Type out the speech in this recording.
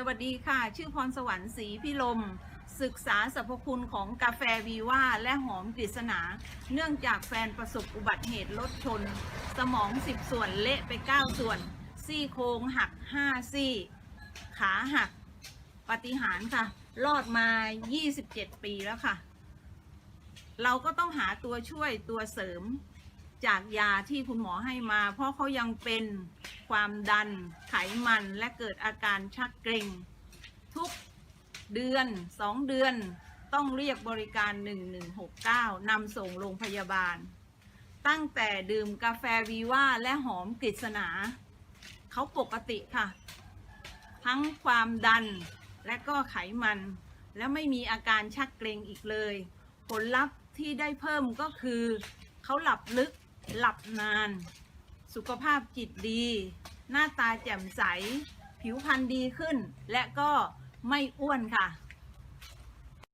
สวัสดีค่ะ ชื่อพรสวรรค์ศรีพิลม ศึกษาสรรพคุณของกาแฟวีว่าและหอมกฤษณา เนื่องจากแฟนประสบอุบัติเหตุรถชน สมองสิบส่วนเละไปเก้าส่วน ซี่โครงหักห้าซี่ ขาหัก ปฏิหารค่ะ รอดมา 27 ปีแล้วค่ะ เราก็ต้องหาตัวช่วยตัวเสริมจากยาที่คุณหมอให้มา เพราะเขายังเป็น ความดันไขมันและเกิดอาการชักเกร็ง ทุกเดือนสองเดือนต้องเรียกบริการ 1169นำส่งโรงพยาบาล ตั้งแต่ดื่มกาแฟวีว่าและหอมกฤษณาเขาปกติค่ะ ทั้งความดันและก็ไขมัน และไม่มีอาการชักเกร็งอีกเลย ผลลัพธ์ที่ได้เพิ่มก็คือ เขาหลับลึกหลับนาน สุขภาพจิตดี หน้าตาแจ่มใส ผิวพรรณดีขึ้น และก็ไม่อ้วนค่ะ